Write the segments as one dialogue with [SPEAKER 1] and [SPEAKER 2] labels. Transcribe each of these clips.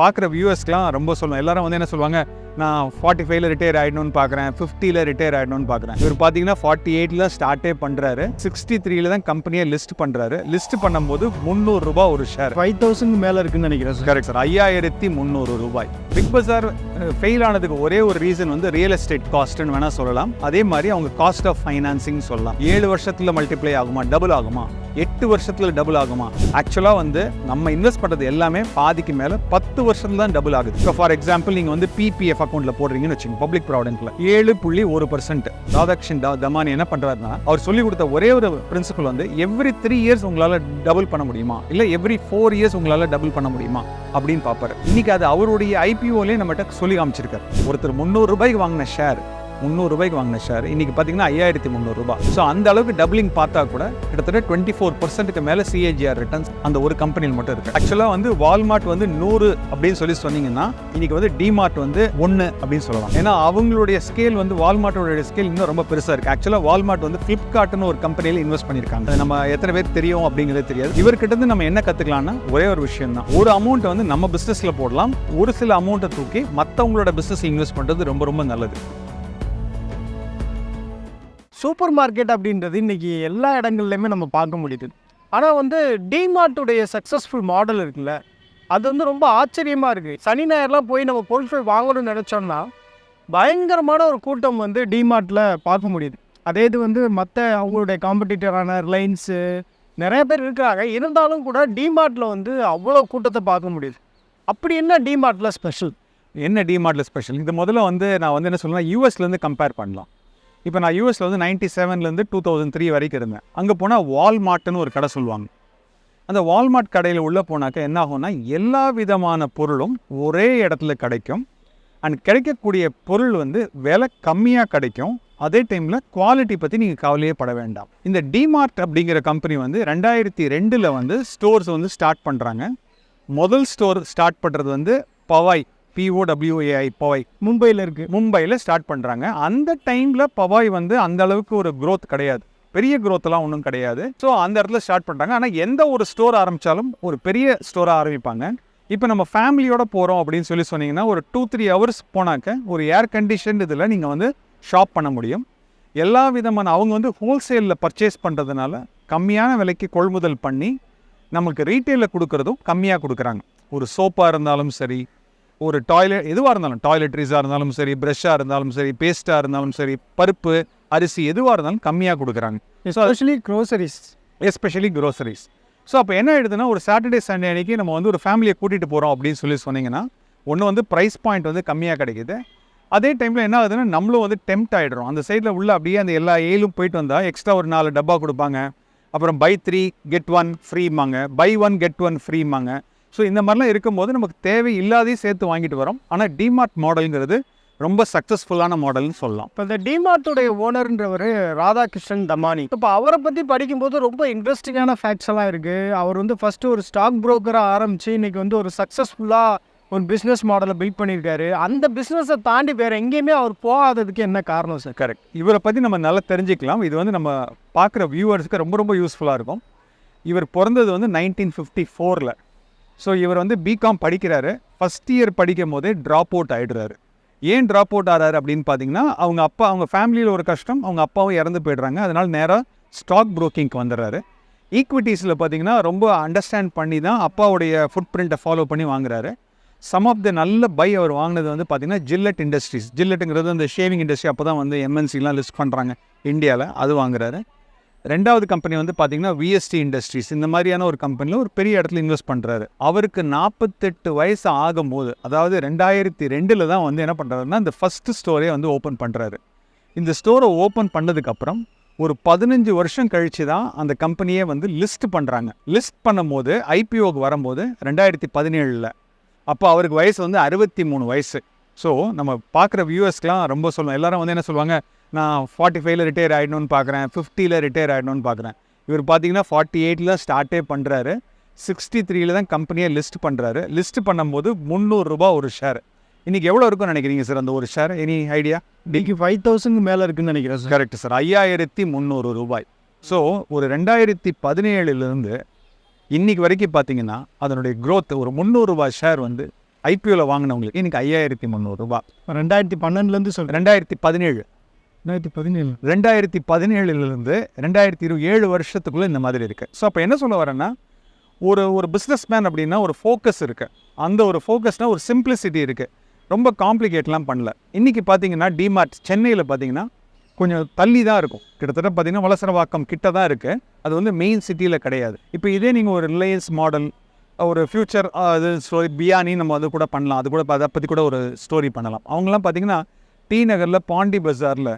[SPEAKER 1] பார்க்குற வியூவர்ஸ்க்குலாம் ரொம்ப சொல்லுவேன் எல்லாரும் வந்து என்ன சொல்லுவாங்க? நான் ஃபார்ட்டி ஃபைவ்ல ரிட்டையர் ஆகிடணும்னு பார்க்குறேன் ஃபிஃப்டியில் ரிட்டையர் ஆகிடணும்னு பார்க்குறேன் இவர் பார்த்தீங்கன்னா ஃபார்ட்டி எயிட்டில் ஸ்டார்ட்டே பண்ணுறாரு சிக்ஸ்டி த்ரீல தான் கம்பெனியை லிஸ்ட் பண்ணுறாரு லிஸ்ட் பண்ணும்போது முந்நூறுரூபா ஒரு ஷேர்
[SPEAKER 2] ஃபைவ் தௌசண்ட் மேலே இருக்குன்னு நினைக்கிறேன் சார்
[SPEAKER 1] கரெக்ட் சார் ஐயாயிரத்தி முந்நூறு ரூபாய். பிக் பஜார் ஃபெயில் ஆனதுக்கு ஒரே ஒரு ரீசன் வந்து ரியல் எஸ்டேட் காஸ்ட்னு வேணால் சொல்லலாம். அதே மாதிரி அவங்க காஸ்ட் ஆஃப் ஃபைனான்சிங் சொல்லலாம். ஏழு வருஷத்தில் மல்டிப்ளை ஆகுமா? டபுள் ஆகுமா? எட்டு வருஷத்தில் டபுள் ஆகுமா? ஆக்சுவலாக வந்து நம்ம இன்வெஸ்ட் பண்ணுறது எல்லாமே பாதிக்கு மேலே பத்து வருஷத்துல தான் டபுள் ஆகுது. இப்போ ஃபார் எக்ஸாம்பிள் நீங்கள் வந்து பிபிஎஃப் அக்கௌண்ட்டில் போடுறீங்கன்னு வச்சுங்க பப்ளிக் ப்ராவிடென்ட்ல ஏழு புள்ளி ஒரு பர்சன்ட் ராதாகிருஷ்ணன் தா- தமானி என்ன பண்ணுறாருன்னா அவர் சொல்லி கொடுத்த ஒரே ஒரு பிரின்சிபல் வந்து எவ்ரி த்ரீ இயர்ஸ் உங்களால் டபுள் பண்ண முடியுமா? இல்லை எவ்ரி ஃபோர் இயர்ஸ் உங்களால் டபுள் பண்ண முடியுமா? அப்படின்னு பார்ப்பாரு. இன்னைக்கு அது அவருடைய ஐபிஓலே நம்மகிட்ட சொல்லி காமிச்சிருக்காரு. ஒருத்தர் முந்நூறு ரூபாய்க்கு வாங்கின ஷேர் முந்நூறு ரூபாய்க்கு வாங்கின ஷேர் இன்னைக்கு பார்த்தீங்கன்னா ஐயாயிரத்தி முந்நூறுரூபா ஸோ அந்த அளவுக்கு டபுளிங் பார்த்தா கூட கிட்டத்தட்ட டுவெண்ட்டி ஃபோர் பர்சன்ட்டுக்கு மேலே சிஏஜிஆர் ரிட்டர்ன்ஸ் அந்த ஒரு கம்பெனியில் மட்டும் இருக்குது ஆக்சுவலாக வந்து வால்மார்ட் வந்து நூறு அப்படின்னு சொல்லி சொன்னீங்கன்னா இன்றைக்கி வந்து டிமார்ட் வந்து ஒன்று அப்படின்னு சொல்லலாம். ஏன்னா அவங்களுடைய ஸ்கேல் வந்து வால்மார்ட்டோடைய ஸ்கேல் இன்னும் ரொம்ப பெருசாக இருக்குது ஆக்சுவலாக வால்மார்ட் வந்து ஃப்ளிப்கார்ட்னு ஒரு கம்பெனியில் இன்வெஸ்ட் பண்ணியிருக்காங்க. அது நம்ம எத்தனை பேர் தெரியும் அப்படிங்கிறது தெரியாது. இவர்கிட்ட இருந்து நம்ம என்ன கற்றுக்கலாம்னா ஒரே ஒரு விஷயம் தான். ஒரு அமௌண்ட்டை வந்து நம்ம பிஸ்னஸில் போடலாம். ஒரு சில அமௌண்ட்டை தூக்கி மற்றவங்களோட பிஸ்னஸ் இன்வெஸ்ட் பண்ணுறது ரொம்ப ரொம்ப நல்லது.
[SPEAKER 2] சூப்பர் மார்க்கெட் அப்படின்றது இன்னைக்கு எல்லா இடங்கள்லையுமே நம்ம பார்க்க முடியுது. ஆனால் வந்து டிமார்ட்டுடைய சக்ஸஸ்ஃபுல் மாடல் இருக்குல்ல அது வந்து ரொம்ப ஆச்சரியமாக இருக்குது சனி ஞாயிறுலாம் போய் நம்ம பொருட்கள் வாங்கணும்னு நினச்சோம்னா பயங்கரமான ஒரு கூட்டம் வந்து டிமார்ட்டில் பார்க்க முடியுது. அதே இது வந்து மற்ற அவங்களுடைய காம்படிட்டரான ரிலையன்ஸு நிறைய பேர் இருக்காங்க. இருந்தாலும் கூட டிமார்ட்டில் வந்து அவ்வளோ கூட்டத்தை பார்க்க முடியுது. அப்படி என்ன டிமார்ட்டில் ஸ்பெஷல்
[SPEAKER 1] என்ன டிமார்ட்டில் ஸ்பெஷல் இது முதல்ல வந்து நான் வந்து என்ன சொல்லுவேன் யூஎஸ்லேருந்து கம்பேர் பண்ணலாம். இப்போ நான் யூஎஸில் வந்து நைன்டி செவன்லேருந்து டூ தௌசண்ட் த்ரீ வரைக்கும் இருந்தேன். அங்கே போனால் வால்மார்ட்னு ஒரு கடை சொல்லுவாங்க. அந்த வால்மார்ட் கடையில் உள்ளே போனாக்க என்ன ஆகும்னா எல்லா விதமான பொருளும் ஒரே இடத்துல கிடைக்கும். அண்ட் கிடைக்கக்கூடிய பொருள் வந்து விலை கம்மியாக கிடைக்கும். அதே டைமில் குவாலிட்டி பற்றி நீங்கள் கவலையே பட வேண்டாம். இந்த டிமார்ட் அப்படிங்கிற கம்பெனி வந்து ரெண்டாயிரத்தி ரெண்டில் வந்து ஸ்டோர்ஸ் வந்து ஸ்டார்ட் பண்ணுறாங்க முதல் ஸ்டோர் ஸ்டார்ட் பண்ணுறது வந்து பவாய் பிஓடபிள்யூஏஐ பவாய்.
[SPEAKER 2] மும்பையில் இருக்குது
[SPEAKER 1] மும்பையில் ஸ்டார்ட் பண்ணுறாங்க அந்த டைமில் பவாய் வந்து அந்த அளவுக்கு ஒரு growth கிடையாது. பெரிய growthலாம் ஒன்றும் கிடையாது. ஸோ அந்த இடத்துல ஸ்டார்ட் பண்ணுறாங்க ஆனால் எந்த ஒரு ஸ்டோர் ஆரம்பித்தாலும் ஒரு பெரிய ஸ்டோராக ஆரம்பிப்பாங்க. இப்போ நம்ம ஃபேமிலியோட போகிறோம் அப்படின்னு சொல்லி சொன்னீங்கன்னா ஒரு டூ த்ரீ ஹவர்ஸ் போனாக்க ஒரு ஏர் கண்டிஷன் இதில் நீங்கள் வந்து ஷாப் பண்ண முடியும். எல்லா விதமான அவங்க வந்து ஹோல்சேலில் பர்ச்சேஸ் பண்ணுறதுனால கம்மியான விலைக்கு கொள்முதல் பண்ணி நமக்கு ரீட்டெயிலில் கொடுக்குறதும் கம்மியாக கொடுக்குறாங்க. ஒரு சோப்பாக இருந்தாலும் சரி ஒரு டாய்லெட் எதுவாக இருந்தாலும் டாய்லெட்ரிஸாக இருந்தாலும் சரி ப்ரெஷ்ஷாக இருந்தாலும் சரி பேஸ்ட்டாக இருந்தாலும் சரி பருப்பு அரிசி எதுவாக இருந்தாலும் கம்மியாக கொடுக்குறாங்க.
[SPEAKER 2] Especially groceries
[SPEAKER 1] especially groceries so அப்போ என்ன ஆயிடுதுன்னா ஒரு சாட்டர்டே சண்டே அன்னைக்கு நம்ம வந்து ஒரு ஃபேமிலியை கூட்டிகிட்டு போகிறோம் அப்படின்னு சொல்லி சொன்னீங்கன்னா ஒன்று வந்து ப்ரைஸ் பாயிண்ட் வந்து கம்மியாக கிடைக்குது. அதே டைமில் என்ன ஆகுதுன்னா நம்மளும் வந்து டெம்ட் ஆகிடுறோம் அந்த சைடில் உள்ள அப்படியே அந்த எல்லா ஏலும் போயிட்டு வந்தால் எக்ஸ்ட்ரா ஒரு நாலு டப்பா கொடுப்பாங்க. அப்புறம் பை த்ரீ கெட் ஒன் ஃப்ரீமாங்க பை ஒன் கெட் ஒன் ஃப்ரீமாங்க ஸோ இந்த மாதிரிலாம் இருக்கும்போது நமக்கு தேவை இல்லாதையும் சேர்த்து வாங்கிட்டு வரோம். ஆனால் டிமார்ட் மாடலுங்கிறது ரொம்ப சக்ஸஸ்ஃபுல்லான மாடல்னு சொல்லலாம்.
[SPEAKER 2] இப்போ இந்த டிமார்ட்டுடைய ஓனர்ன்றவர் ராதாகிருஷ்ணன் தமானி. இப்போ அவரை பற்றி படிக்கும்போது ரொம்ப இன்ட்ரெஸ்டிங்கான ஃபேக்ட்ஸ் எல்லாம் இருக்குது அவர் வந்து ஃபஸ்ட்டு ஒரு ஸ்டாக் புரோக்கராக ஆரம்பித்து இன்னைக்கு வந்து ஒரு சக்ஸஸ்ஃபுல்லாக ஒரு பிஸ்னஸ் மாடலை பில்ட் பண்ணியிருக்காரு. அந்த பிஸ்னஸை தாண்டி வேறு எங்கேயுமே அவர் போகாததுக்கு என்ன காரணம் சார்
[SPEAKER 1] கரெக்ட் இவரை பற்றி நம்ம நல்லா தெரிஞ்சுக்கலாம். இது வந்து நம்ம பார்க்குற வியூவர்ஸ்க்கு ரொம்ப ரொம்ப யூஸ்ஃபுல்லாக இருக்கும். இவர் பிறந்தது வந்து நைன்டீன் ஃபிஃப்டி ஃபோரில் ஸோ இவர் வந்து பிகாம் படிக்கிறாரு. ஃபஸ்ட் இயர் படிக்கும் போதே ட்ராப் அவுட் ஆகிடுறாரு ஏன் ட்ராப் அவுட் ஆகிறாரு அப்படின்னு பார்த்தீங்கன்னா அவங்க அப்பா அவங்க ஃபேமிலியில் ஒரு கஷ்டம். அவங்க அப்பாவும் இறந்து போயிடுறாங்க. அதனால் நேராக ஸ்டாக் ப்ரோக்கிங்க்கு வந்துடுறாரு. ஈக்விட்டிஸில் பார்த்தீங்கன்னா ரொம்ப அண்டர்ஸ்டாண்ட் பண்ணி தான் அப்பாவுடைய ஃபுட் பிரிண்ட்டை ஃபாலோ பண்ணி வாங்குறாரு. சம் ஆஃப் த நல்ல பை அவர் வாங்கினது வந்து பார்த்தீங்கன்னா ஜில்லட் இண்டஸ்ட்ரீஸ் ஜில்லட்டுங்கிறது அந்த ஷேவிங் இண்டஸ்ட்ரி அப்போ தான் வந்து எம்என்சிலாம் லிஸ்ட் பண்ணுறாங்க இந்தியாவில் அது வாங்குறாரு. ரெண்டாவது கம்பெனி வந்து பார்த்திங்கன்னா விஎஸ்டி இண்டஸ்ட்ரீஸ் இந்த மாதிரியான ஒரு கம்பெனியில் ஒரு பெரிய இடத்துல இன்வெஸ்ட் பண்ணுறாரு அவருக்கு நாற்பத்தெட்டு வயசு ஆகும்போது அதாவது ரெண்டாயிரத்தி ரெண்டில் தான் வந்து என்ன பண்ணுறாருன்னா இந்த ஃபஸ்ட்டு ஸ்டோரே வந்து ஓப்பன் பண்ணுறாரு இந்த ஸ்டோரை ஓப்பன் பண்ணதுக்கப்புறம் ஒரு பதினஞ்சு வருஷம் கழிச்சு தான் அந்த கம்பெனியே வந்து லிஸ்ட் பண்ணுறாங்க லிஸ்ட் பண்ணும்போது ஐபிஓக்கு வரும்போது ரெண்டாயிரத்தி பதினேழில். அப்போ அவருக்கு வயசு வந்து அறுபத்தி மூணு வயசு. ஸோ நம்ம பார்க்குற வியூவர்ஸ்க்குலாம் ரொம்ப சொல்லுவோம். எல்லாரும் வந்து என்ன சொல்லுவாங்க? நான் ஃபார்ட்டி ஃபைவ்ல ரிட்டையர் ஆகிடணும்னு பார்க்குறேன் ஃபிஃப்டியில் ரிட்டையர் ஆகிடணும்னு பார்க்குறேன் இவர் பார்த்தீங்கன்னா ஃபார்ட்டி எயிட்டில் ஸ்டார்ட்டே பண்ணுறாரு சிக்ஸ்டி த்ரீல தான் கம்பெனியை லிஸ்ட் பண்ணுறாரு லிஸ்ட் பண்ணும்போது முந்நூறுரூபா ஒரு ஷேர் இன்றைக்கி எவ்வளோ இருக்கும்னு நினைக்கிறீங்க சார் அந்த ஒரு ஷேர் எனி ஐடியா
[SPEAKER 2] இன்னைக்கு ஃபைவ் தௌசண்ட் மேலே இருக்குன்னு நினைக்கிறேன் சார்
[SPEAKER 1] கரெக்ட் சார் ஐயாயிரத்தி முந்நூறு ரூபாய். ஸோ ஒரு ரெண்டாயிரத்தி பதினேழுலேருந்து இன்னைக்கு வரைக்கும் பார்த்தீங்கன்னா அதனுடைய growth ஒரு முந்நூறு ரூபாய் ஷேர் வந்து ஐபிஓவில் வாங்கினவங்களுக்கு இன்னைக்கு ஐயாயிரத்தி முந்நூறுரூபா
[SPEAKER 2] ரெண்டாயிரத்தி பன்னெண்டுலேருந்து சொல்கிறேன்
[SPEAKER 1] ரெண்டாயிரத்தி பதினேழு.
[SPEAKER 2] ரெண்டாயிரத்தி பதினேழு.
[SPEAKER 1] ரெண்டாயிரத்தி பதினேழுலேருந்து ரெண்டாயிரத்தி இருபது ஏழு வருஷத்துக்குள்ளே இந்த மாதிரி இருக்குது ஸோ அப்போ என்ன சொல்ல வரேன்னா ஒரு ஒரு பிஸ்னஸ் மேன் அப்படின்னா ஒரு ஃபோக்கஸ் இருக்குது அந்த ஒரு ஃபோக்கஸ்னால் ஒரு சிம்பிளிசிட்டி இருக்குது ரொம்ப காம்ப்ளிகேட்லாம் பண்ணல. இன்றைக்கி பார்த்தீங்கன்னா டிமார்ட் சென்னையில் பார்த்தீங்கன்னா கொஞ்சம் தள்ளி தான் இருக்கும். கிட்டத்தட்ட பார்த்திங்கன்னா வலசரவாக்கம் கிட்ட தான் இருக்குது அது வந்து மெயின் சிட்டியில் கிடையாது. இப்போ இதே நீங்கள் ஒரு ரிலையன்ஸ் மாடல் ஒரு ஃப்யூச்சர் அது ஸ்டோரி பியானி நம்ம அது கூட பண்ணலாம். அது கூட அதை பற்றி கூட ஒரு ஸ்டோரி பண்ணலாம். அவங்களாம் பார்த்தீங்கன்னா டி நகரில் பாண்டி பஜாரில்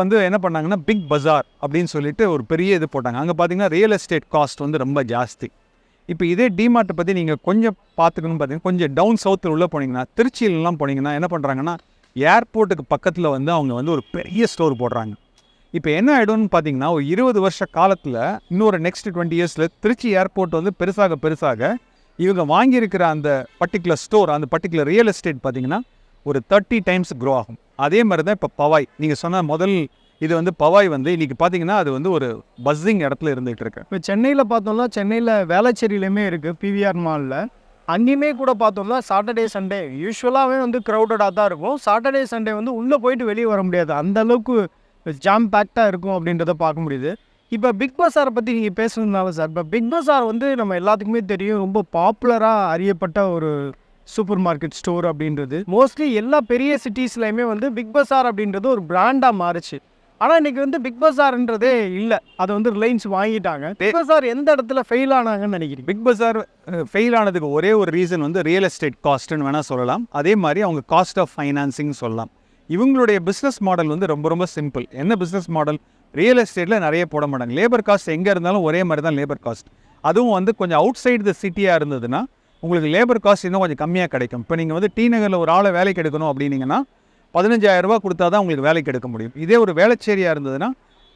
[SPEAKER 1] வந்து என்ன பண்ணாங்கன்னா பிக் பஜார் அப்படின்னு சொல்லிட்டு ஒரு பெரிய இது போட்டாங்க. அங்கே பார்த்தீங்கன்னா ரியல் எஸ்டேட் காஸ்ட் வந்து ரொம்ப ஜாஸ்தி. இப்போ இதே டிமார்ட்டை பற்றி நீங்கள் கொஞ்சம் பார்த்துக்கணும்னு பார்த்தீங்கன்னா கொஞ்சம் டவுன் சவுத்தில் உள்ளே போனீங்கன்னா திருச்சியிலலாம் போனீங்கன்னா என்ன பண்ணுறாங்கன்னா ஏர்போர்ட்டுக்கு பக்கத்தில் வந்து அவங்க வந்து ஒரு பெரிய ஸ்டோர் போடுறாங்க. இப்போ என்ன ஆகிடும்னு பார்த்தீங்கன்னா ஒரு இருபது வருஷ காலத்தில் இன்னொரு நெக்ஸ்ட் டுவெண்ட்டி இயர்ஸில் திருச்சி ஏர்போர்ட் வந்து பெருசாக பெருசாக இவங்க வாங்கியிருக்கிற அந்த பர்டிகுலர் ஸ்டோர் அந்த பர்டிகுலர் ரியல் எஸ்டேட் பார்த்தீங்கன்னா ஒரு தேர்ட்டி டைம்ஸ் க்ரோ ஆகும். அதே மாதிரி தான் இப்போ பவாய். நீங்கள் சொன்ன முதல் இது வந்து பவாய் வந்து இன்றைக்கி பார்த்தீங்கன்னா அது வந்து ஒரு பஸ்ஸிங் இடத்துல இருந்துகிட்டு இருக்கு.
[SPEAKER 2] இப்போ சென்னையில் பார்த்தோம்னா சென்னையில் வேளச்சேரியிலையுமே இருக்குது பிவிஆர் மாலில் அங்கேயுமே கூட பார்த்தோம்னா சாட்டர்டே சண்டே யூஸ்வலாகவே வந்து க்ரௌடடாக தான் இருக்கும். சாட்டர்டே சண்டே வந்து உள்ளே போயிட்டு வெளியே வர முடியாது. அந்த அளவுக்கு ஜாம் பேக்டாக இருக்கும் அப்படின்றத பார்க்க முடியுது. இப்போ பிக் பஸாரை பற்றி நீங்கள் பேசுனதுனால சார் இப்போ பிக் பஸார் வந்து நம்ம எல்லாத்துக்குமே தெரியும். ரொம்ப பாப்புலராக அறியப்பட்ட ஒரு சூப்பர் மார்க்கெட் ஸ்டோர் அப்படின்றது. மோஸ்ட்லி எல்லா பெரிய சிட்டிஸ்லையுமே வந்து பிக் பஸார் அப்படின்றது ஒரு பிராண்டாக மாறுச்சு. ஆனால் இன்னைக்கு வந்து பிக் பஸார்ன்றதே இல்லை. அதை வந்து ரிலையன்ஸ் வாங்கிட்டாங்க. பிக் பஸார் எந்த இடத்துல ஃபெயில் ஆனாங்கன்னு நினைக்கிறீங்க?
[SPEAKER 1] பிக் பஜார் ஃபெயில் ஆனதுக்கு ஒரே ஒரு ரீசன் வந்து ரியல் எஸ்டேட் காஸ்ட்னு வேணால் சொல்லலாம். அதே மாதிரி அவங்க காஸ்ட் ஆஃப் ஃபைனான்சிங் சொல்லலாம். இவங்களுடைய பிஸ்னஸ் மாடல் வந்து ரொம்ப ரொம்ப சிம்பிள் என்ன பிஸ்னஸ் மாடல் ரியல் எஸ்டேட்டில் நிறைய போட மாட்டாங்க. லேபர் காஸ்ட் எங்கே இருந்தாலும் ஒரே மாதிரி தான் லேபர் காஸ்ட் அதுவும் வந்து கொஞ்சம் அவுட் சைடு த சிட்டியாக இருந்ததுன்னா உங்களுக்கு லேபர் காஸ்ட் இன்னும் கொஞ்சம் கம்மியாக கிடைக்கும். இப்போ நீங்கள் வந்து டி நகரில் ஒரு ஆளை வேலைக்கு எடுக்கணும் அப்படின்னீங்கன்னா பதினஞ்சாயிரம் கொடுத்தா தான் உங்களுக்கு வேலைக்கு எடுக்க முடியும். இதே ஒரு வேலைச்சேரியாக இருந்ததுன்னா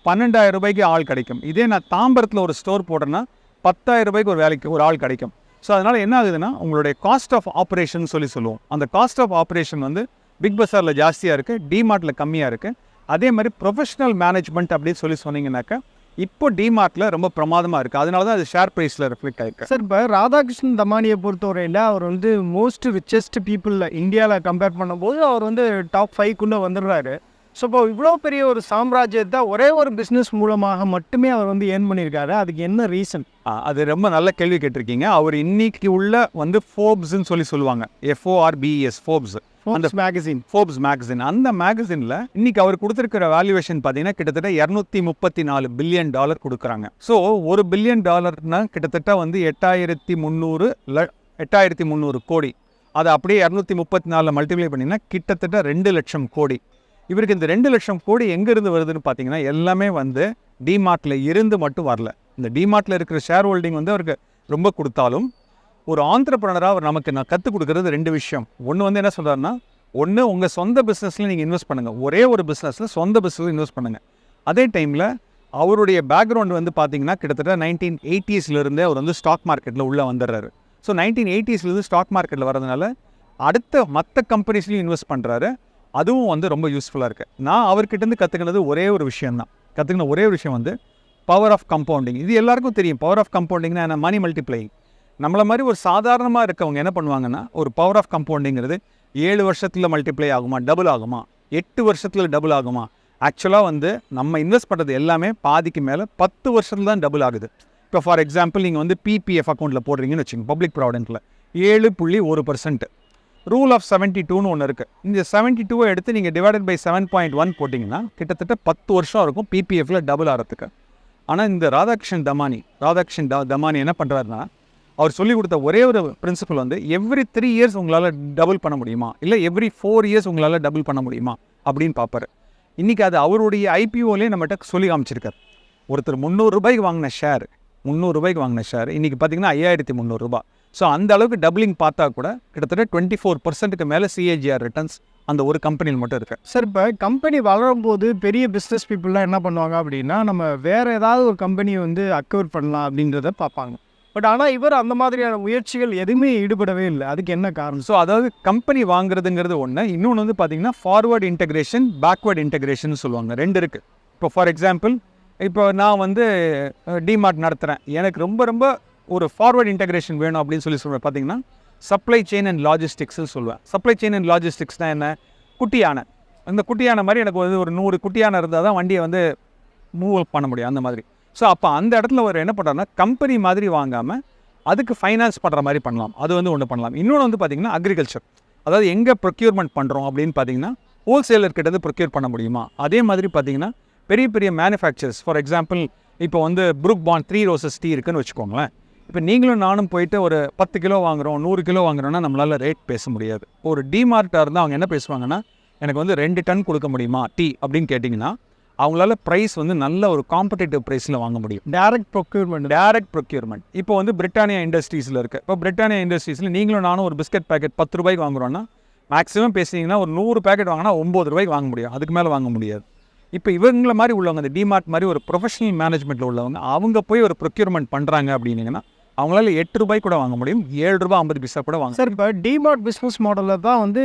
[SPEAKER 1] பன்னெண்டாயிரம் ரூபாய்க்கு ஆள் கிடைக்கும். இதே நான் தாம்பரத்தில் ஒரு ஸ்டோர் போடுறேன்னா பத்தாயிரம் ரூபாய்க்கு ஒரு வேலைக்கு ஒரு ஆள் கிடைக்கும். ஸோ அதனால் என்ன ஆகுதுன்னா உங்களுடைய காஸ்ட் ஆஃப் ஆப்ரேஷன் சொல்லி சொல்லுவோம். அந்த காஸ்ட் ஆஃப் ஆப்ரேஷன் வந்து பிக் பஸாரில் ஜாஸ்தியாக இருக்குது டிமார்ட்டில் கம்மியாக இருக்குது அதே மாதிரி ப்ரொஃபஷனல் மேனேஜ்மெண்ட் அப்படின்னு சொல்லி சொன்னீங்கன்னாக்கா இப்போ டிமார்ட்டில் ரொம்ப பிரமாதமாக இருக்குது அதனால தான் அது ஷேர் ப்ரைஸில் ரிஃப்ளெக்ட் ஆயிருக்கு.
[SPEAKER 2] சார் இப்போ ராதாகிருஷ்ணன் தமானியை பொறுத்தவரையில் அவர் வந்து மோஸ்ட் ரிச்சஸ்ட் பீப்புளில் இந்தியாவில் கம்பேர் பண்ணும்போது அவர் வந்து டாப் ஃபைவ்க்குள்ளே வந்துடுறாரு. ஸோ இப்போ இவ்வளோ பெரிய ஒரு சாம்ராஜ்யத்தை ஒரே ஒரு பிஸ்னஸ் மூலமாக மட்டுமே அவர் வந்து ஏர்ன் பண்ணியிருக்காரு. அதுக்கு என்ன ரீசன்
[SPEAKER 1] அது ரொம்ப நல்ல கேள்வி கேட்டிருக்கீங்க. அவர் இன்னைக்கு உள்ள வந்து ஃபோப்ஸ்ன்னு சொல்லி சொல்லுவாங்க. FORBS Forbes
[SPEAKER 2] Forbes magazine
[SPEAKER 1] Forbes magazine அந்த மேகசினில் இன்னைக்கு அவர் கொடுத்துருக்கிற வேல்யூவேஷன் பார்த்தீங்கன்னா கிட்டத்தட்ட இரநூத்தி முப்பத்தி நாலு பில்லியன் டாலர் கொடுக்குறாங்க. ஸோ ஒரு பில்லியன் டாலர்னா கிட்டத்தட்ட வந்து எட்டாயிரத்தி முந்நூறு ல எட்டாயிரத்தி முந்நூறு கோடி. அதை அப்படியே இரநூத்தி முப்பத்தி நாலில் மல்டிப்ளை பண்ணிங்கன்னா கிட்டத்தட்ட ரெண்டு லட்சம் கோடி. இவருக்கு இந்த ரெண்டு லட்சம் கோடி எங்கேருந்து வருதுன்னு பார்த்தீங்கன்னா எல்லாமே வந்து டிமார்ட்டில் இருந்து மட்டும் வரல. இந்த டிமார்ட்டில் இருக்கிற ஷேர் ஹோல்டிங் வந்து அவருக்கு ரொம்ப கொடுத்தாலும் ஒரு ஆந்திரப்பனராக அவர் நமக்கு நான் கற்றுக் கொடுக்குறது ரெண்டு விஷயம். ஒன்று வந்து என்ன சொல்கிறாருன்னா ஒன்று உங்கள் சொந்த பிஸ்னஸில் நீங்கள் இன்வெஸ்ட் பண்ணுங்கள் ஒரே ஒரு பிஸ்னஸில் சொந்த பிஸ்னஸில் இன்வெஸ்ட் பண்ணுங்கள் அதே டைமில் அவருடைய பேக்ரவுண்ட் வந்து பார்த்தீங்கன்னா கிட்டத்தட்ட நைன்டீன் எயிட்டிஸ்லேருந்தே அவர் வந்து ஸ்டாக் மார்க்கெட்டில் உள்ளே வந்துடுறாரு. ஸோ நைன்டீன் எயிட்டிஸ்லேருந்து ஸ்டாக் மார்க்கெட்டில் வரதுனால அடுத்த மற்ற கம்பெனிஸ்லையும் இன்வெஸ்ட் பண்ணுறாரு அதுவும் வந்து ரொம்ப யூஸ்ஃபுல்லாக இருக்குது நான் அவர்கிட்டருந்து கற்றுக்கினது ஒரே ஒரு விஷயம் தான் கற்றுக்கின ஒரே ஒரு விஷயம் வந்து பவர் ஆஃப் கம்பவுண்டிங் இது எல்லாருக்கும் தெரியும். பவர் ஆஃப் கம்பவுண்டிங்னா என்ன? மணி மல்டிப்ளையிங் நம்மளை மாதிரி ஒரு சாதாரணமாக இருக்கவங்க என்ன பண்ணுவாங்கன்னா ஒரு பவர் ஆஃப் கம்பவுண்டிங்கிறது ஏழு வருஷத்தில் மல்டிப்ளை ஆகுமா டபுள் ஆகுமா எட்டு வருஷத்தில் டபுள் ஆகுமா? ஆக்சுவலாக வந்து நம்ம இன்வெஸ்ட் பண்ணுறது எல்லாமே பாதிக்கு மேலே பத்து வருஷத்துல தான் டபுள் ஆகுது. இப்போ ஃபார் எக்ஸாம்பிள் நீங்கள் வந்து பிபிஎஃப் அக்கௌண்ட்டில் போடுறீங்கன்னு வச்சுங்க பப்ளிக் ப்ராவிடென்ட்டில் ஏழு புள்ளி ஒரு பர்சன்ட் ரூல் ஆஃப் செவன்ட்டி டூன்னு ஒன்று இருக்குது இந்த செவன்ட்டி டூவை எடுத்து நீங்கள் divided by seven point one போட்டிங்கன்னா கிட்டத்தட்ட பத்து வருஷம் இருக்கும் பிபிஎஃப்பில் டபுள் ஆகிறதுக்கு ஆனால் இந்த ராதாகிருஷ்ணன் தமானி ராதாகிருஷ்ணன் த தமானி என்ன பண்ணுறாருன்னா அவர் சொல்லிக் கொடுத்த ஒரே ஒரு பிரின்சிபல் வந்து எவ்ரி த்ரீ இயர்ஸ் உங்களால் டபுள் பண்ண முடியுமா? இல்லை எவ்ரி ஃபோர் இயர்ஸ் உங்களால் டபுள் பண்ண முடியுமா? அப்படின்னு பார்ப்பாரு. இன்றைக்கி அது அவருடைய ஐபிஓலேயே நம்மகிட்ட சொல்லி காமிச்சிருக்கார். ஒருத்தர் முந்நூறு ரூபாய்க்கு வாங்கின ஷேர் முந்நூறு ரூபாய்க்கு வாங்கின ஷேர் இன்றைக்கி பார்த்தீங்கன்னா ஐயாயிரத்தி முந்நூறுரூபா ஸோ அந்த அளவுக்கு டபுளிங் பார்த்தா கூட கிட்டத்தட்ட டுவெண்ட்டி ஃபோர் பர்சன்ட்டுக்கு மேலே சிஏஜிஆர் ரிட்டர்ன்ஸ் அந்த ஒரு கம்பெனியில் மட்டும் இருக்கு.
[SPEAKER 2] சார் இப்போ கம்பெனி வளரும் போது பெரிய பிஸ்னஸ் பீப்புளெலாம் என்ன பண்ணுவாங்க அப்படின்னா நம்ம வேறு ஏதாவது ஒரு கம்பெனியை வந்து அக்வயர் பண்ணலாம் அப்படின்றத பார்ப்பாங்க. பட் ஆனால் இவர் அந்த மாதிரியான முயற்சிகள் எதுவுமே ஈடுபடவே இல்லை. அதுக்கு என்ன காரணம்?
[SPEAKER 1] ஸோ அதாவது கம்பெனி வாங்குறதுங்கிறது ஒன்று இன்னொன்று வந்து பார்த்தீங்கன்னா ஃபார்வர்ட் இன்டெகிரேஷன் பேக்வர்ட் இன்டகிரேஷன் சொல்லுவாங்க. ரெண்டு இருக்குது இப்போ ஃபார் எக்ஸாம்பிள் இப்போ நான் வந்து டிமார்ட் நடத்துகிறேன் எனக்கு ரொம்ப ரொம்ப ஒரு ஃபார்வர்ட் இன்டகிரேஷன் வேணும் அப்படின்னு சொல்லி சொல்கிறேன் பார்த்தீங்கன்னா சப்ளை செயின் அண்ட் லாஜிஸ்டிக்ஸ்னு சொல்லுவேன். சப்ளை செயின் அண்ட் லாஜிஸ்டிக்ஸ்னால் என்ன? குட்டி யானை அந்த குட்டி யானை மாதிரி எனக்கு வந்து ஒரு நூறு குட்டி யானை இருந்தால் தான் வண்டியை வந்து மூவ் பண்ண முடியும். அந்த மாதிரி. ஸோ அப்போ அந்த இடத்துல அவர் என்ன பண்ணுறாருன்னா கம்பெனி மாதிரி வாங்காமல் அதுக்கு ஃபைனான்ஸ் பண்ணுற மாதிரி பண்ணலாம். அது வந்து ஒன்று பண்ணலாம். இன்னொன்று வந்து பார்த்திங்கன்னா அக்ரிகல்ச்சர் அதாவது எங்கே ப்ரொக்யூர்மெண்ட் பண்ணுறோம் அப்படின்னு பார்த்தீங்கன்னா ஹோல்சேலர் கிட்ட ப்ரொக்யூர் பண்ண முடியுமா? அதே மாதிரி பார்த்தீங்கன்னா பெரிய பெரிய மேனுஃபேக்சர்ஸ் ஃபார் எக்ஸாம்பிள் இப்போ வந்து Brooke Bond three roses tea இருக்குன்னு வச்சுக்கோங்களேன். இப்போ நீங்களும் நானும் போயிட்டு ஒரு பத்து கிலோ வாங்குகிறோம் நூறு கிலோ வாங்குகிறோன்னா நம்மளால் ரேட் பேச முடியாது. ஒரு டிமார்ட்டாக இருந்தால் அவங்க என்ன பேசுவாங்கன்னா எனக்கு வந்து ரெண்டு டன் கொடுக்க முடியுமா? டீ அப்படின்னு கேட்டிங்கன்னா அவங்களால ப்ரைஸ் வந்து நல்ல ஒரு காம்படிட்டிவ் ப்ரைஸில் வாங்க முடியும்.
[SPEAKER 2] டைரக்ட் ப்ரொக்யூர்மெண்ட்
[SPEAKER 1] டைரக்ட் ப்ரொக்யூர்மெண்ட் இப்போ வந்து பிரிட்டானியா இண்டஸ்ட்ரீஸில் இருக்குது இப்போ பிரிட்டானியா இண்டஸ்ட்ரீஸில் நீங்களும் நானும் ஒரு பிஸ்கட் பேக்கெட் பத்து ரூபாய்க்கு வாங்குறோன்னா மேக்ஸிமம் பேசுனீங்கன்னா ஒரு நூறு பேக்கெட் வாங்கினா ஒம்பது ரூபாய்க்கு வாங்க முடியும். அதுக்கு மேலே வாங்க முடியாது. இப்போ இவங்கள மாதிரி உள்ளவங்க இந்த டிமார்ட் மாதிரி ஒரு ப்ரொஃபஷனல் மேனேஜ்மெண்ட்டில் உள்ளவங்க அவங்க போய் ஒரு ப்ரொக்யூர்மெண்ட் பண்ணுறாங்க அப்படின்னீங்கன்னா அவங்களால எட்டு ரூபாய் கூட வாங்க முடியும். ஏழு ரூபாய் ஐம்பது பைசா கூட வாங்க
[SPEAKER 2] சார் இப்போ டிமார்ட் பிஸ்னஸ் மாடலில் தான் வந்து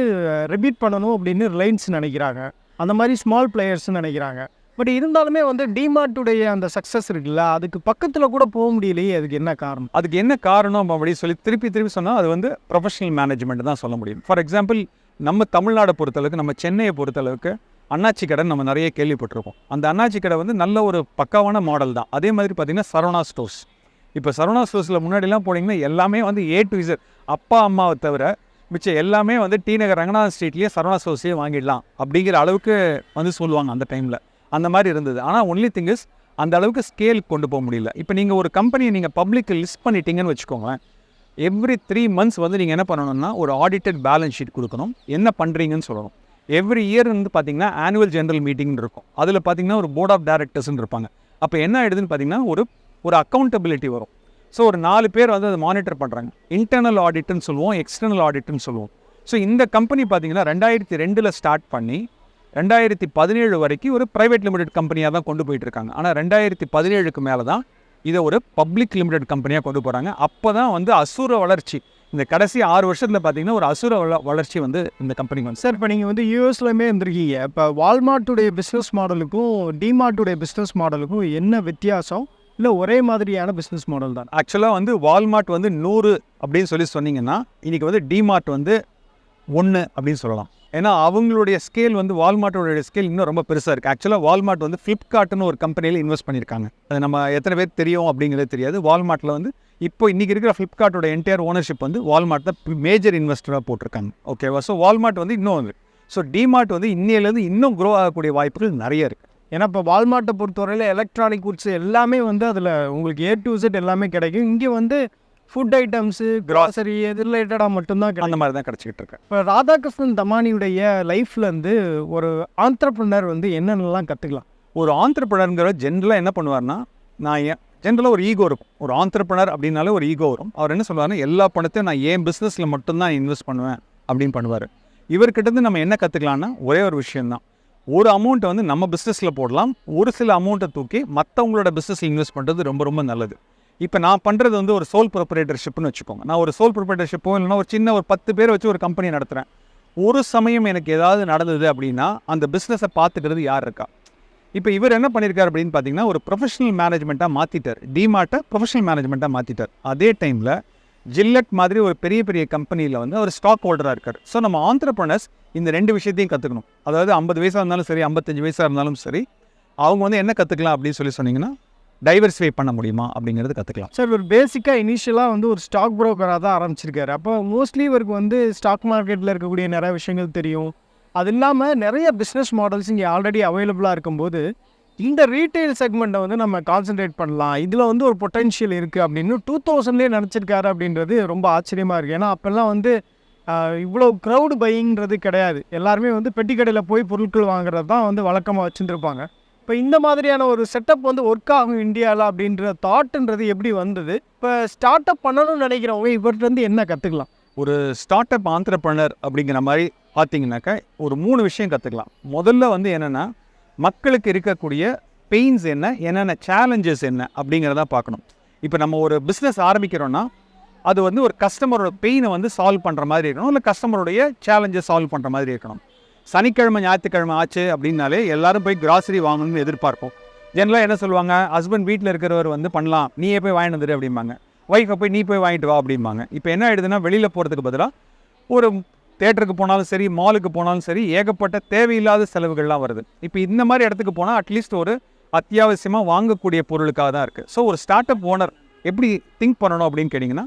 [SPEAKER 2] ரிப்பீட் பண்ணணும் அப்படின்னு ரிலையன்ஸ் நினைக்கிறாங்க. அந்த மாதிரி ஸ்மால் பிளேயர்ஸ்னு நினைக்கிறாங்க. பட் இருந்தாலுமே வந்து டிமார்ட்டுடைய அந்த சக்ஸஸ் இருக்குல்ல அதுக்கு பக்கத்தில் கூட போக முடியலையே அதுக்கு என்ன காரணம்?
[SPEAKER 1] அதுக்கு என்ன காரணம் அப்படின்னு சொல்லி திருப்பி திருப்பி சொன்னால் அது வந்து ப்ரொஃபஷனல் மேனேஜ்மெண்ட் தான் சொல்ல முடியும். ஃபார் எக்ஸாம்பிள் நம்ம தமிழ்நாடை பொறுத்தளவுக்கு நம்ம சென்னையை பொறுத்தளவுக்கு அண்ணாச்சி கடை நம்ம நிறைய கேள்விப்பட்டிருக்கோம். அந்த அண்ணாச்சி கடை வந்து நல்ல ஒரு பக்காவான மாடல் தான். அதே மாதிரி பார்த்திங்கன்னா சரவணா ஸ்டோர்ஸ் இப்போ சரவணா ஸ்டோர்ஸில் முன்னாடிலாம் போனீங்கன்னா எல்லாமே வந்து ஏ டு இசட் அப்பா அம்மாவை தவிர மிச்சம் எல்லாமே வந்து டி நகர் ரங்கநாதன் ஸ்ட்ரீட்லேயே சரவணா ஸ்டோர்ஸே வாங்கிடலாம் அப்படிங்கிற அளவுக்கு வந்து சொல்லுவாங்க அந்த டைமில் அந்த மாதிரி இருந்தது. ஆனால் ஒன்லி திங் இஸ் அந்த அளவுக்கு ஸ்கேல் கொண்டு போக முடியல. இப்போ நீங்கள் ஒரு கம்பெனியை நீங்கள் பப்ளிக்கு லிஸ்ட் பண்ணிட்டீங்கன்னு வச்சுக்கோங்களேன் எவ்ரி த்ரீ மந்த்ஸ் வந்து நீங்கள் என்ன பண்ணணும்னா ஒரு ஆடிட்டட் பேலன்ஸ் ஷீட் கொடுக்கணும். என்ன பண்ணுறீங்கன்னு சொல்லணும். எவ்ரி இயர் வந்து பார்த்தீங்கன்னா ஆனுவல் ஜென்ரல் மீட்டிங் இருக்கும். அதில் பார்த்தீங்கன்னா ஒரு போர்ட் ஆஃப் டைரக்டர்ஸ்னு இருப்பாங்க. அப்போ என்ன ஆயிடுதுன்னு பார்த்தீங்கன்னா ஒரு ஒரு அக்கௌண்டபிலிட்டி வரும். ஸோ ஒரு நாலு பேர் வந்து அதை மானிட்டர் பண்ணுறாங்க இன்டர்னல் ஆடிட்னு சொல்லுவோம் எக்ஸ்டர்னல் ஆடிட்னு சொல்லுவோம். ஸோ இந்த கம்பெனி பார்த்தீங்கன்னா ரெண்டாயிரத்தி ரெண்டில் ஸ்டார்ட் பண்ணி ரெண்டாயிரத்தி பதினேழு வரைக்கும் ஒரு ப்ரைவேட் லிமிடெட் கம்பெனியாக தான் கொண்டு போயிட்டு இருக்காங்க ஆனால் ரெண்டாயிரத்தி பதினேழுக்கு மேலே தான் இதை ஒரு பப்ளிக் லிமிடெட் கம்பெனியாக கொண்டு போகிறாங்க அப்போ தான் வந்து அசுர வளர்ச்சி. இந்த கடைசி ஆறு வருஷத்தில் பார்த்தீங்கன்னா ஒரு அசுர வள- வளர்ச்சி வந்து இந்த கம்பெனிக்கு வந்து
[SPEAKER 2] சார் இப்போ நீங்கள் வந்து யூஎஸ்லையுமே இருந்திருக்கீங்க. இப்போ வால்மார்ட்டுடைய பிஸ்னஸ் மாடலுக்கும் டிமார்ட்டுடைய பிஸ்னஸ் மாடலுக்கும் என்ன வித்தியாசம்? இல்லை ஒரே மாதிரியான பிஸ்னஸ் மாடல் தான்?
[SPEAKER 1] ஆக்சுவலாக வந்து வால்மார்ட் வந்து நூறு அப்படின்னு சொல்லி சொன்னீங்கன்னா இன்றைக்கி வந்து டிமார்ட் வந்து ஒன்று அப்படின்னு சொல்லலாம். ஏன்னா அவங்களுடைய ஸ்கேல் வந்து வால்மார்ட்டோடைய ஸ்கேல் இன்னும் ரொம்ப பெருசாக இருக்குது ஆக்சுவலாக வால்மார்ட் வந்து ஃப்ளிப்கார்ட்னு ஒரு கம்பெனியில் இன்வெஸ்ட் பண்ணியிருக்காங்க. அது நம்ம எத்தனை பேர் தெரியும் அப்படிங்கிறது தெரியாது. வால்மார்ட்டில் வந்து இப்போ இன்றைக்கி இருக்கிற ஃப்ளிப்கார்ட்டோட என்டையர் ஓனர்ஷிப் வந்து வால்மார்ட் தான் மேஜர் இன்வெஸ்டராக போட்டிருக்காங்க. ஓகேவா ஸோ வால்மார்ட் வந்து இன்னும் வந்து ஸோ டிமார்ட் வந்து இன்னையிலேருந்து இன்னும் க்ரோ ஆகக்கூடிய வாய்ப்புகள் நிறைய இருக்குது
[SPEAKER 2] ஏன்னா இப்போ வால்மார்ட்டை பொறுத்தவரையில் எலக்ட்ரானிக் குட்ஸ் எல்லாமே வந்து அதில் உங்களுக்கு ஏ டு Z எல்லாமே கிடைக்கும். இங்கே வந்து ஃபுட் ஐட்டம்ஸு கிராசரி இது ரிலேட்டடாக மட்டும்தான்
[SPEAKER 1] அந்த மாதிரி தான் கிடச்சிக்கிட்டு இருக்கு.
[SPEAKER 2] இப்போ ராதாகிருஷ்ணன் தமானியுடைய லைஃப்லேருந்து ஒரு ஆண்டர்ப்ரினர் வந்து என்னென்னலாம் கற்றுக்கலாம்
[SPEAKER 1] ஒரு ஆந்திரப்பனருங்கிற ஜென்ரலாக என்ன பண்ணுவார்னா நான் ஏன் ஜென்ரலாக ஒரு ஈகோ இருக்கும். ஒரு ஆந்திரப்பனர் அப்படின்னாலே ஒரு ஈகோ வரும். அவர் என்ன சொல்லுவாருன்னா எல்லா பணத்தையும் நான் ஏன் பிஸ்னஸில் மட்டும்தான் இன்வெஸ்ட் பண்ணுவேன் அப்படின்னு பண்ணுவார். இவர்கிட்டருந்து நம்ம என்ன கற்றுக்கலாம்னா ஒரே ஒரு விஷயம்தான். ஒரு அமௌண்ட்டை வந்து நம்ம பிஸ்னஸில் போடலாம். ஒரு சில அமௌண்ட்டை தூக்கி மற்றவங்களோட பிஸ்னஸில் இன்வெஸ்ட் பண்ணுறது ரொம்ப ரொம்ப நல்லது. இப்போ நான் பண்ணுறது வந்து ஒரு சோல் ப்ரொப்ரேட்டர்ஷிப்னு வச்சுக்கோங்க. நான் ஒரு சோல் ப்ரொப்ரேட்டர்ஷிப்போ இல்லைன்னா ஒரு சின்ன ஒரு பத்து பேர் வச்சு ஒரு கம்பெனி நடத்துகிறேன் ஒரு சமயம் எனக்கு ஏதாவது நடந்தது அப்படின்னா அந்த பிஸ்னஸை பார்த்துக்கிறது யார் இருக்கா? இப்போ இவர் என்ன பண்ணியிருக்காரு அப்படின்னு பார்த்தீங்கன்னா ஒரு ப்ரொஃபஷனல் மேனேஜ்மெண்ட்டாக மாற்றிட்டார் டிமார்ட்டை ப்ரொஃபஷனல் மேனேஜ்மெண்ட்டாக மாற்றிட்டார் அதே டைமில் ஜில்லட் மாதிரி ஒரு பெரிய பெரிய கம்பெனியில் வந்து அவர் ஸ்டாக் ஹோல்டராக இருக்கார். ஸோ நம்ம ஆந்திரப்ரனர்ஸ் இந்த ரெண்டு விஷயத்தையும் கற்றுக்கணும் அதாவது ஐம்பது வயசாக இருந்தாலும் சரி ஐம்பத்தஞ்சு வயசாக இருந்தாலும் சரி அவங்க வந்து என்ன கற்றுக்கலாம் அப்படின்னு சொல்லி சொன்னீங்கன்னா டைவர்ஸிஃபை பண்ண முடியுமா அப்படிங்கிறது கற்றுக்கலாம்
[SPEAKER 2] சார் ஒரு பேசிக்காக இனிஷியலாக வந்து ஒரு ஸ்டாக் ப்ரோக்கராக தான் ஆரம்பிச்சிருக்காரு. அப்போ மோஸ்ட்லி இவருக்கு வந்து ஸ்டாக் மார்க்கெட்டில் இருக்கக்கூடிய நிறைய விஷயங்கள் தெரியும். அது இல்லாமல் நிறைய பிஸ்னஸ் மாடல்ஸ் இங்கே ஆல்ரெடி அவைலபிளாக இருக்கும்போது இந்த ரீட்டைல் செக்மெண்ட்டை வந்து நம்ம கான்சென்ட்ரேட் பண்ணலாம். இதில் வந்து ஒரு பொட்டென்ஷியல் இருக்குது அப்படின்னு டூ தௌசண்ட்லேயே நினச்சிருக்காரு அப்படின்றது ரொம்ப ஆச்சரியமாக இருக்குது ஏன்னா அப்போல்லாம் வந்து இவ்வளோ க்ரௌடு பையிங்கிறது கிடையாது. எல்லாருமே வந்து பெட்டி கடையில் போய் பொருட்கள் வாங்குறது தான் வந்து வழக்கமாக வச்சுருந்துருப்பாங்க. இப்போ இந்த மாதிரியான ஒரு செட்டப் வந்து ஒர்க் ஆகும் இந்தியாவில் அப்படின்ற தாட்டுன்றது எப்படி வந்தது? இப்போ ஸ்டார்ட் அப் பண்ணணும்னு நினைக்கிறவங்க இவர்கிட்ட இருந்து என்ன கற்றுக்கலாம்
[SPEAKER 1] ஒரு ஸ்டார்ட் அப் ஆந்திரப்பனர் அப்படிங்கிற மாதிரி பார்த்தீங்கன்னாக்கா ஒரு மூணு விஷயம் கற்றுக்கலாம் முதல்ல வந்து என்னென்னா மக்களுக்கு இருக்கக்கூடிய பெயின்ஸ் என்ன என்னென்ன சேலஞ்சஸ் என்ன அப்படிங்கிறத பார்க்கணும். இப்போ நம்ம ஒரு பிஸ்னஸ் ஆரம்பிக்கிறோன்னா அது வந்து ஒரு கஸ்டமரோட பெயினை வந்து சால்வ் பண்ணுற மாதிரி இருக்கணும் இல்லை கஸ்டமருடைய சேலஞ்சை சால்வ் பண்ணுற மாதிரி இருக்கணும். சனிக்கிழமை ஞாயிற்றுக்கிழமை ஆச்சு அப்படின்னாலே எல்லாரும் போய் கிராசரி வாங்கணும்னு எதிர்பார்ப்போம். ஜென்ரலாக என்ன சொல்லுவாங்க? ஹஸ்பண்ட் வீட்டில் இருக்கிறவர் வந்து பண்ணலாம். நீயே போய் வாங்கிட்டு வந்துடு அப்படிம்பாங்க. ஒய்ஃபை போய் நீ போய் வாங்கிட்டு வா அப்படிம்பாங்க. இப்போ என்ன ஆயிடுதுன்னா வெளியில் போகிறதுக்கு பதிலாக ஒரு தேட்டருக்கு போனாலும் சரி மாலுக்கு போனாலும் சரி ஏகப்பட்ட தேவையில்லாத செலவுகள்லாம் வருது. இப்போ இந்த மாதிரி இடத்துக்கு போனால் அட்லீஸ்ட் ஒரு அத்தியாவசியமாக வாங்கக்கூடிய பொருளுக்காக தான் இருக்குது ஸோ ஒரு ஸ்டார்ட் அப் ஓனர் எப்படி திங்க் பண்ணணும் அப்படின்னு கேட்டிங்கன்னா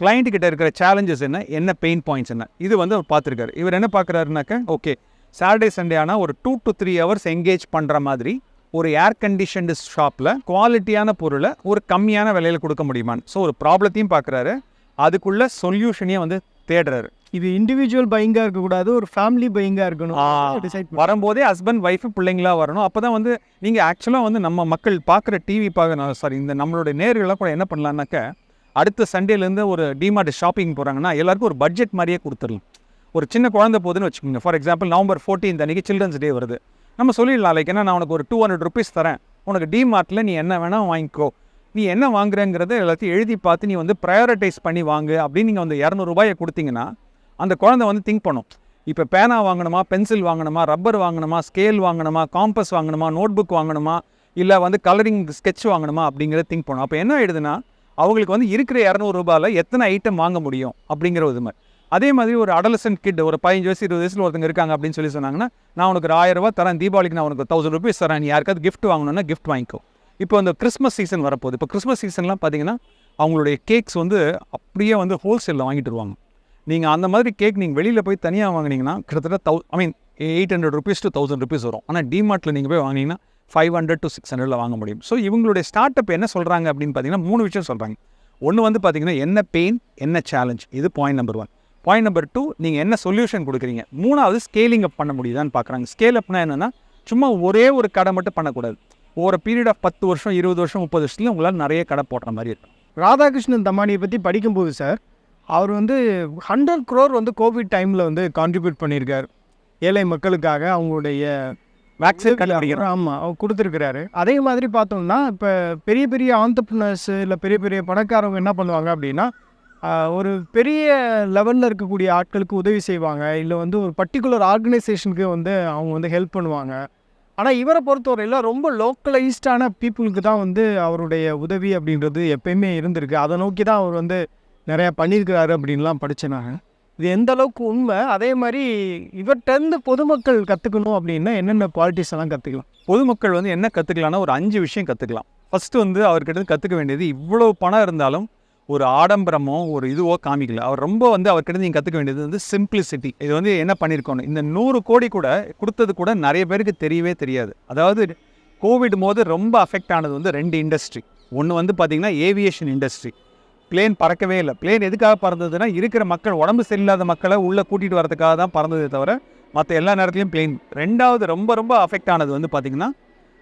[SPEAKER 1] client கிட்ட இருக்கிற சேலஞ்சஸ் என்ன என்ன பெயின் பாயிண்ட்ஸ் என்ன இது வந்து அவர் பார்த்துருக்காரு. இவர் என்ன பார்க்குறாருனாக்க ஓகே சாட்டர்டே சண்டே ஆனால் ஒரு two to three hours engage பண்ணுற மாதிரி ஒரு ஏர் கண்டிஷன்டு ஷாப்பில் குவாலிட்டியான பொருளை ஒரு கம்மியான விலையில் கொடுக்க முடியுமான்னு ஸோ ஒரு ப்ராப்ளத்தையும் பார்க்குறாரு. அதுக்குள்ள சொல்யூஷனையும் வந்து தேடுறாரு.
[SPEAKER 2] இது இண்டிவிஜுவல் பையிங்காக இருக்கக்கூடாது ஒரு ஃபேமிலி பையிங்காக இருக்கணும்.
[SPEAKER 1] வரும்போதே ஹஸ்பண்ட் ஒய்ஃபு பிள்ளைங்களா வரணும். அப்போ தான் வந்து நீங்கள் ஆக்சுவலாக வந்து நம்ம மக்கள் பார்க்குற டிவி பார்க்க சாரி இந்த நம்மளுடைய நேர்களாக கூட என்ன பண்ணலான்னாக்க அடுத்த சண்டேலேருந்து ஒரு டிமார்ட் ஷாப்பிங் போகிறாங்கன்னா எல்லாருக்கும் ஒரு பட்ஜெட் மாதிரியே கொடுத்துடலாம். ஒரு சின்ன குழந்தை போதுன்னு வச்சுக்கோங்க. ஃபார் எக்ஸாம்பிள் நவம்பர் ஃபோர்டீன் அன்றைக்கி சில்ட்ரன்ஸ் டே வருது. நம்ம சொல்லிடலாம் லைக் ஏன்னா நான் உனக்கு ஒரு டூ ஹண்ட்ரட் ருபீஸ் தரேன். உனக்கு டிமார்ட்டில் நீ என்ன வேணால் வாங்கிக்கோ. நீ என்ன வாங்குறேங்கிறத எல்லாத்தையும் எழுதி பார்த்து நீ வந்து ப்ரையாரிட்டைஸ் பண்ணி வாங்கு அப்படின்னு நீங்கள் வந்து இரநூறுபாயை கொடுத்தீங்கன்னா அந்த குழந்தை வந்து திங்க் பண்ணும். இப்போ பேனா வாங்கணுமா பென்சில் வாங்கணுமா ரப்பர் வாங்கணுமா ஸ்கேல் வாங்கணுமா காம்பஸ் வாங்கணுமா நோட் புக் வாங்கணுமா இல்லை வந்து கலரிங் ஸ்கெட்ச் வாங்கணுமா அப்படிங்கிறத திங்க் பண்ணும். அப்போ என்ன ஆயிடுதுன்னா அவங்களுக்கு வந்து இருக்கிற இரநூறுபாவில் எத்தனை ஐட்டம் வாங்க முடியும் அப்படிங்கிற ஒரு இது மாதிரி. அதே மாதிரி ஒரு அடலசன்ட் கிட் ஒரு பதினஞ்சு வயசு இருபது வயசில் ஒருத்தங்க இருக்காங்க அப்படின்னு சொல்லி சொன்னாங்கன்னா நான் உனக்கு ஒரு ஆயிரம் தரேன் தீபாவளிக்கு நான் உனக்கு தௌசண்ட் ருபீஸ் தரேன் நீ யாருக்காவது கிஃப்ட் வாங்கணும்னா கிஃப்ட் வாங்கிக்கோ. இப்போ இந்த கிறிஸ்மஸ் சீசன் வரப்போகுது. இப்போ கிறிஸ்மஸ் சீசன்லாம் பார்த்தீங்கன்னா அவங்களுடைய கேக்ஸ் வந்து அப்படியே வந்து ஹோல்சேலில் வாங்கிட்டு வருவாங்க. நீங்கள் அந்த மாதிரி கேக் நீங்கள் வெளியில் போய் தனியாக வாங்கினீங்கன்னா கிட்டத்தட்ட தௌ I mean eight hundred rupees to thousand rupees வரும். ஆனால் டிமார்ட்டில் நீங்கள் போய் வாங்கினீங்கன்னா ஃபைவ் ஹண்ட்ரட் டு சிக்ஸ் ஹண்ட்ரடில் வாங்க முடியும். ஸோ இவங்களுடைய ஸ்டார்ட் அப் என்ன சொல்கிறாங்க அப்படின்னு பார்த்தீங்கன்னா மூணு விஷயம் சொல்கிறாங்க ஒன்று வந்து பார்த்தீங்கன்னா என்ன பெயின் என்ன சேலஞ்ச் இது point number one point number two நீங்கள் என்ன சொல்யூஷன் கொடுக்குறீங்க? மூணாவது ஸ்கேலிங் அப் பண்ண முடியுதான்னு பார்க்குறாங்க ஸ்கேல் அப்னா என்னென்னா சும்மா ஒரே ஒரு கடை மட்டும் பண்ணக்கூடாது. ஒரு பீரியட் ஆஃப் பத்து வருஷம் இருபது வருஷம் முப்பது வருஷத்துல உங்களால் நிறைய கடை போடுற மாதிரி இருக்கும்.
[SPEAKER 2] ராதாகிருஷ்ணன் தமானியை பற்றி படிக்கும்போது சார் அவர் வந்து ஹண்ட்ரட் க்ரோர் வந்து கோவிட் டைமில் வந்து கான்ட்ரிபியூட் பண்ணியிருக்கார். ஏழை மக்களுக்காக அவங்களுடைய
[SPEAKER 1] வேக்சின் கண்டுபிடிக்கிறோம்.
[SPEAKER 2] ஆமாம் அவர் கொடுத்துருக்கிறாரு. அதே மாதிரி பார்த்தோம்னா இப்போ பெரிய பெரிய ஆண்டர்ப்ரினர்ஸ் இல்லை பெரிய பெரிய பணக்காரவங்க என்ன பண்ணுவாங்க அப்படின்னா ஒரு பெரிய லெவலில் இருக்கக்கூடிய ஆட்களுக்கு உதவி செய்வாங்க. இல்லை வந்து ஒரு பர்டிகுலர் ஆர்கனைசேஷனுக்கு வந்து அவங்க வந்து ஹெல்ப் பண்ணுவாங்க. ஆனால் இவரை பொறுத்தவரையில் ரொம்ப லோக்கலைஸ்டான பீப்புளுக்கு தான் வந்து அவருடைய உதவி அப்படின்றது எப்பயுமே இருந்திருக்கு. அதை நோக்கி தான் அவர் வந்து நிறையா பண்ணியிருக்கிறாரு அப்படின்லாம் படித்தேன் நான். இது எந்த அளவுக்கு உண்மை? அதே மாதிரி இவர்கிட்டருந்து பொதுமக்கள் கற்றுக்கணும் அப்படின்னா என்னென்ன குவாலிட்டிஸ் எல்லாம் கற்றுக்கலாம்
[SPEAKER 1] பொதுமக்கள் வந்து என்ன கற்றுக்கலாம்னா ஒரு அஞ்சு விஷயம் கற்றுக்கலாம் ஃபஸ்ட்டு வந்து அவர்கிட்ட கற்றுக்க வேண்டியது இவ்வளோ பணம் இருந்தாலும் ஒரு ஆடம்பரமோ ஒரு இதுவோ காமிக்கல. அவர் ரொம்ப வந்து அவர்கிட்ட நீங்கள் கற்றுக்க வேண்டியது வந்து சிம்பிளிசிட்டி இது வந்து என்ன பண்ணியிருக்கணும் இந்த நூறு கோடி கூட கொடுத்தது கூட நிறைய பேருக்கு தெரியவே தெரியாது. அதாவது கோவிட் போது ரொம்ப அஃபெக்ட் ஆனது வந்து ரெண்டு இண்டஸ்ட்ரி ஒன்று வந்து பார்த்திங்கன்னா ஏவியேஷன் இண்டஸ்ட்ரி பிளேன் பறக்கவே இல்லை. பிளேன் எதுக்காக பறந்ததுன்னா இருக்கிற மக்கள் உடம்பு சரியில்லாத மக்களை உள்ளே கூட்டிகிட்டு வரதுக்காக தான் பறந்ததே தவிர மற்ற எல்லா நேரத்துலையும் பிளேன் ரெண்டாவது ரொம்ப ரொம்ப அஃபெக்ட் ஆனது வந்து பார்த்திங்கன்னா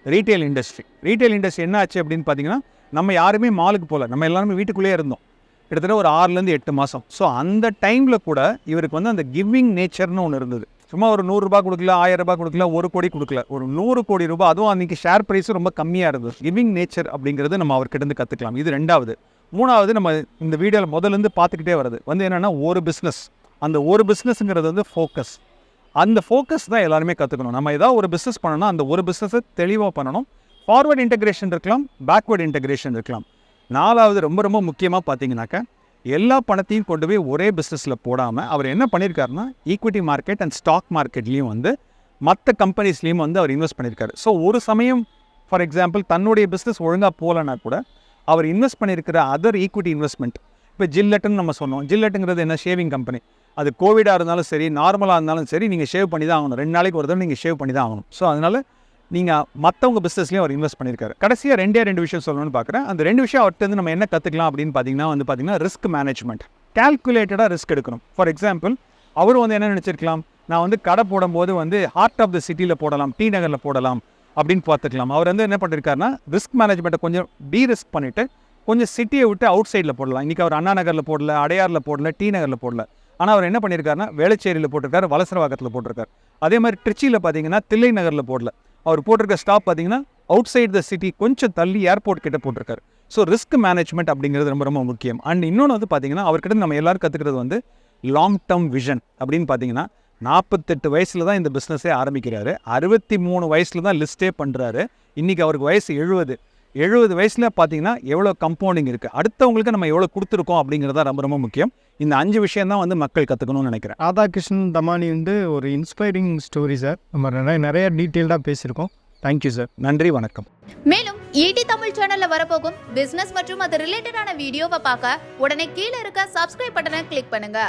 [SPEAKER 1] ரீட்டைல் இண்டஸ்ட்ரி ரீட்டைல் இண்டஸ்ட்ரி என்ன ஆச்சு அப்படின்னு பார்த்தீங்கன்னா நம்ம யாருமே மாலுக்கு போகல நம்ம எல்லாருமே வீட்டுக்குள்ளேயே இருந்தோம். கிட்டத்தட்ட ஒரு ஆறுலேருந்து எட்டு மாதம் ஸோ அந்த டைமில் கூட இவருக்கு வந்து அந்த கிவிங் நேச்சர்னு ஒன்று இருந்தது. சும்மா ஒரு நூறுரூபா கொடுக்கல ஆயிரம் ரூபாய் கொடுக்கல ஒரு கோடி கொடுக்கல. ஒரு நூறு கோடி ரூபாய் அதுவும் அன்றைக்கி ஷேர் ப்ரைஸும் ரொம்ப கம்மியாக இருந்தது. கிவிங் நேச்சர் அப்படிங்கிறது நம்ம அவர்கிட்ட இருந்து கற்றுக்கலாம் இது ரெண்டாவது. மூணாவது நம்ம இந்த வீடியோவில் முதல்லேருந்து பார்த்துக்கிட்டே வருது வந்து என்னென்னா ஒரு பிஸ்னஸ் அந்த ஒரு பிஸ்னஸ்ங்கிறது வந்து ஃபோக்கஸ் அந்த ஃபோக்கஸ் தான் எல்லாருமே கற்றுக்கணும் நம்ம ஏதாவது ஒரு பிஸ்னஸ் பண்ணணும்னா அந்த ஒரு பிஸ்னஸை தெளிவாக பண்ணணும். ஃபார்வர்ட் இன்டகிரேஷன் இருக்கலாம் பேக்வர்ட் இன்டகிரேஷன் இருக்கலாம். நாலாவது ரொம்ப ரொம்ப முக்கியமாக பார்த்தீங்கன்னாக்கா எல்லா பணத்தையும் கொண்டு போய் ஒரே பிஸ்னஸில் போடாமல் அவர் என்ன பண்ணியிருக்காருன்னா ஈக்விட்டி மார்க்கெட் அண்ட் ஸ்டாக் மார்க்கெட்லேயும் வந்து மற்ற கம்பெனிஸ்லேயும் வந்து அவர் இன்வெஸ்ட் பண்ணியிருக்காரு ஸோ ஒரு சமயம் ஃபார் எக்ஸாம்பிள் தன்னுடைய பிஸ்னஸ் ஒழுங்காக போகலன்னா கூட அவர் இன்வெஸ்ட் பண்ணியிருக்கிற அதர் ஈக்விட்டி இன்வெஸ்ட்மெண்ட் இப்போ ஜில்லட்டுன்னு நம்ம சொன்னோம். ஜில்லட்டுங்கிறது என்ன? ஷேவிங் கம்பெனி அது கோவிடாக இருந்தாலும் சரி நார்மலாக இருந்தாலும் சரி நீங்கள் ஷேவ் பண்ணி தான் ஆகணும். ரெண்டு நாளைக்கு ஒரு தடவை நீங்கள் ஷேவ் பண்ணி தான் ஆகணும். ஸோ அதனால் நீங்கள் மற்றவங்க பிஸ்னஸ்லேயும் அவர் இன்வெஸ்ட் பண்ணியிருக்காரு. கடைசியாக ரெண்டே ரெண்டு விஷயம் சொல்லணும்னு பார்க்குறேன் அந்த ரெண்டு விஷயம் அவர்கிட்ட நம்ம என்ன கற்றுக்கலாம் அப்படின்னு பார்த்தீங்கன்னா வந்து பார்த்தீங்கன்னா ரிஸ்க் மேனேஜ்மெண்ட் கால்குலேட்டடாக ரிஸ்க் எடுக்கணும். ஃபார் எக்ஸாம்பிள் அவரும் வந்து என்ன நினச்சிருக்கலாம்? நான் வந்து கடை போடும்போது வந்து ஹார்ட் ஆஃப் த சிட்டியில் போடலாம் டி நகரில் போடலாம். அப்படின்னு பார்த்துக்கலாம். அவர் வந்து என்ன பண்ணியிருக்காருன்னா ரிஸ்க் மேனேஜ்மெண்ட்டை கொஞ்சம் டீ ரிஸ்க் பண்ணிவிட்டு கொஞ்சம் சிட்டியை விட்டு அவுட் சைடில் போடலாம். இன்றைக்கி அவர் அண்ணா நகரில் போடல அடையாரில் போடல டி நகரில் போடல. ஆனால் அவர் என்ன பண்ணியிருக்காருன்னா வேளச்சேரியில் போட்டிருக்காரு வலசரவாக்கத்தில் போட்டிருக்காரு. அதே மாதிரி திருச்சியில் பார்த்தீங்கன்னா தில்லை நகரில் போடல. அவர் போட்டிருக்க ஸ்டாப் பார்த்தீங்கன்னா அவுட் சைடு த சிட்டி கொஞ்சம் தள்ளி ஏர்போர்ட் கிட்ட போட்டிருக்காரு. ஸோ ரிஸ்க் மேனேஜ்மெண்ட் அப்படிங்கிறது ரொம்ப ரொம்ப முக்கியம். அண்ட் இன்னொன்று வந்து பார்த்தீங்கன்னா அவர்கிட்ட நம்ம எல்லோரும் கற்றுக்கிறது வந்து லாங் டேர்ம் விஷன் அப்படின்னு பார்த்தீங்கன்னா நாற்பத்தெட்டு வயசில் தான் இந்த பிஸ்னஸே ஆரம்பிக்கிறாரு. அறுபத்தி மூணு வயசில் தான் லிஸ்ட்டே பண்ணுறாரு இன்றைக்கி அவருக்கு வயசு எழுபது எழுபது வயசில் பார்த்தீங்கன்னா எவ்வளோ கம்பவுண்டிங் இருக்குது அடுத்தவங்களுக்கு நம்ம எவ்வளோ கொடுத்துருக்கோம் அப்படிங்கிறது தான் ரொம்ப ரொம்ப முக்கியம். இந்த அஞ்சு விஷயம் தான் வந்து மக்கள் கற்றுக்கணும்னு நினைக்கிறேன்.
[SPEAKER 2] ராதாகிருஷ்ணன் தமானி வந்து ஒரு இன்ஸ்பைரிங் ஸ்டோரி சார் நம்ம நிறைய நிறைய டீட்டெயில்டாக பேசியிருக்கோம். தேங்க்யூ சார்
[SPEAKER 1] நன்றி வணக்கம்.
[SPEAKER 3] மேலும் ஈடி தமிழ் சேனல்ல வரப்போகும் பிசினஸ் மற்றும் அது ரிலேட்டடான வீடியோவை பார்க்க உடனே கீழே இருக்க சப்ஸ்கிரைப் பட்டனை கிளிக் பண்ணுங்க.